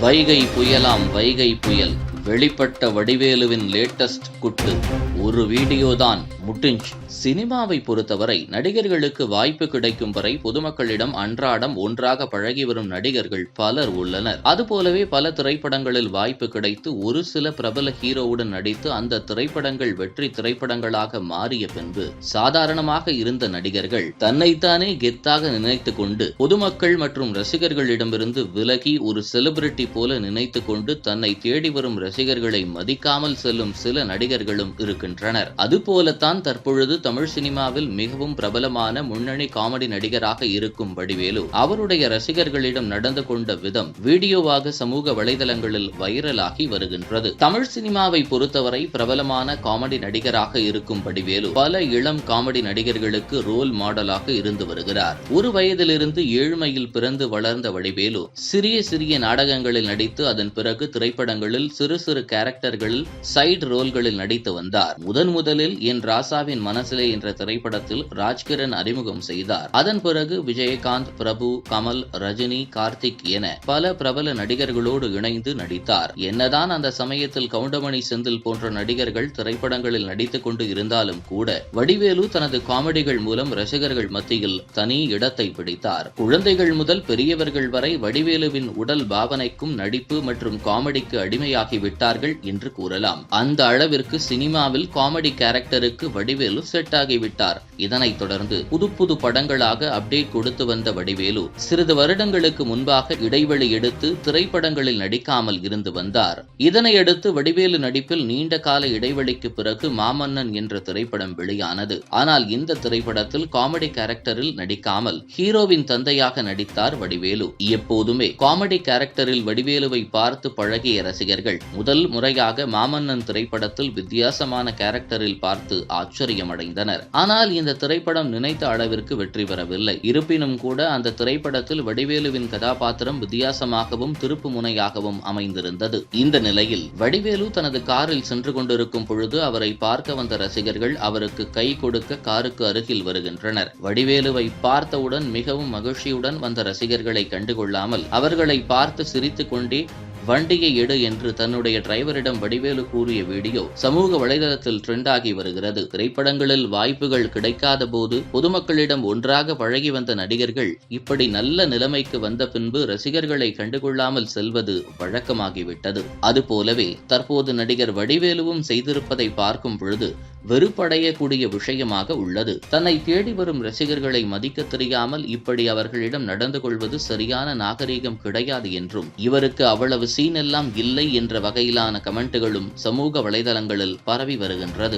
வைகை புயலாம் வைகை புயல். வெளிப்பட்ட வடிவேலுவின் லேட்டஸ்ட் குட்டு. ஒரு வீடியோ தான் முட்டிஞ்ச் சினிமாவை பொறுத்தவரை நடிகர்களுக்கு வாய்ப்பு கிடைக்கும் வரை பொதுமக்களிடம் அன்றாடம் ஒன்றாக பழகி வரும் நடிகர்கள் பலர் உள்ளனர். அதுபோலவே பல திரைப்படங்களில் வாய்ப்பு கிடைத்து ஒரு சில பிரபல ஹீரோவுடன் நடித்து அந்த திரைப்படங்கள் வெற்றி திரைப்படங்களாக மாறிய பின்பு சாதாரணமாக இருந்த நடிகர்கள் தன்னைத்தானே கெத்தாக நினைத்து கொண்டு பொதுமக்கள் மற்றும் ரசிகர்களிடமிருந்து விலகி ஒரு செலிபிரிட்டி போல நினைத்து கொண்டு தன்னை தேடி வரும் ரசிகர்களை மதிக்காமல் செல்லும் சில நடிகர்களும் இருக்கின்றனர். அதுபோலத்தான் தான் தற்பொழுது தமிழ் சினிமாவில் மிகவும் பிரபலமான முன்னணி காமெடி நடிகராக இருக்கும் வடிவேலு. அவருடைய ரசிகர்களிடம் நடந்து கொண்ட விதம் வீடியோவாக சமூக வலைதளங்களில் வைரலாகி வருகின்றது. தமிழ் சினிமாவை பொறுத்தவரை பிரபலமான காமெடி நடிகராக இருக்கும் வடிவேலு பல இளம் காமெடி நடிகர்களுக்கு ரோல் மாடலாக இருந்து வருகிறார். ஒரு வயதிலிருந்து ஏழ்மையில் பிறந்து வளர்ந்த வடிவேலு சிறிய சிறிய நாடகங்களில் நடித்து அதன் பிறகு திரைப்படங்களில் சிறு சிறு கேரக்டர்களில் சைடு ரோல்களில் நடித்து வந்தார். முதன் முதலில் என் ராசாவின் மனசிலே என்ற திரைப்படத்தில் ராஜ்கிரண் அறிமுகம் செய்தார். அதன் பிறகு விஜயகாந்த் பிரபு கமல் ரஜினி கார்த்திக் என பல பிரபல நடிகர்களோடு இணைந்து நடித்தார். என்னதான் அந்த சமயத்தில் கவுண்டமணி செந்தில் போன்ற நடிகர்கள் திரைப்படங்களில் நடித்துக் கொண்டு இருந்தாலும் கூட வடிவேலு தனது காமெடிகள் மூலம் ரசிகர்கள் மத்தியில் தனி இடத்தை பிடித்தார். குழந்தைகள் முதல் பெரியவர்கள் வரை வடிவேலுவின் உடல் பாவனைக்கும் நடிப்பு மற்றும் காமெடிக்கு அடிமையாகிவிட்டார்கள் என்று கூறலாம். அந்த அளவிற்கு சினிமாவில் காமெடி கேரக்டருக்கு வடிவேலு செட் ஆகிவிட்டார். இதனைத் தொடர்ந்து புது புது படங்களாக அப்டேட் கொடுத்து வந்த வடிவேலு சிறிது வருடங்களுக்கு முன்பாக இடைவெளி எடுத்து திரைப்படங்களில் நடிக்காமல் இருந்து வந்தார். இதனையடுத்து வடிவேலு நடிப்பில் நீண்ட கால இடைவெளிக்கு பிறகு மாமன்னன் என்ற திரைப்படம் வெளியானது. ஆனால் இந்த திரைப்படத்தில் காமெடி கேரக்டரில் நடிக்காமல் ஹீரோவின் தந்தையாக நடித்தார் வடிவேலு. எப்போதுமே காமெடி கேரக்டரில் வடிவேலுவை பார்த்து பழகிய ரசிகர்கள் முதல் முறையாக மாமன்னன் திரைப்படத்தில் வித்தியாசமான கேரக்டரில் பார்த்து ஆச்சரியமடைந்தனர். ஆனால் இந்த திரைப்படம் நினைத்த அளவிற்கு வெற்றி பெறவில்லை. இருப்பினும் கூட அந்த திரைப்படத்தில் வடிவேலுவின் கதாபாத்திரம் வித்தியாசமாகவும் திருப்பு முனையாகவும் அமைந்திருந்தது. இந்த நிலையில் வடிவேலு தனது காரில் சென்று கொண்டிருக்கும் பொழுது அவரை பார்க்க வந்த ரசிகர்கள் அவருக்கு கை கொடுக்க காருக்கு அருகில் வருகின்றனர். வடிவேலுவை பார்த்தவுடன் மிகவும் மகிழ்ச்சியுடன் வந்த ரசிகர்களை கண்டுகொள்ளாமல் அவர்களை பார்த்து சிரித்துக் கொண்டே வண்டியை எடு என்று தன்னுடைய டிரைவரிடம் வடிவேலு கூறிய வீடியோ சமூக வலைதளத்தில் ட்ரெண்ட் ஆகி வருகிறது. திரைப்படங்களில் வாய்ப்புகள் கிடைக்காத போது பொதுமக்களிடம் ஒன்றாக பழகி வந்த நடிகர்கள் இப்படி நல்ல நிலைமைக்கு வந்த பின்பு ரசிகர்களை கண்டுகொள்ளாமல் செல்வது வழக்கமாகிவிட்டது. அதுபோலவே தற்போது நடிகர் வடிவேலுவும் செய்திருப்பதை பார்க்கும் பொழுது வெறுப்படையக்கூடிய விஷயமாக உள்ளது. தன்னை தேடி வரும் ரசிகர்களை மதிக்க தெரியாமல் இப்படி அவர்களிடம் நடந்து கொள்வது சரியான நாகரீகம் கிடையாது என்றும் இவருக்கு அவ்வளவு சீன் எல்லாம் இல்லை என்ற வகையிலான கமெண்ட்டுகளும் சமூக வலைதளங்களில் பரவி வருகின்றது.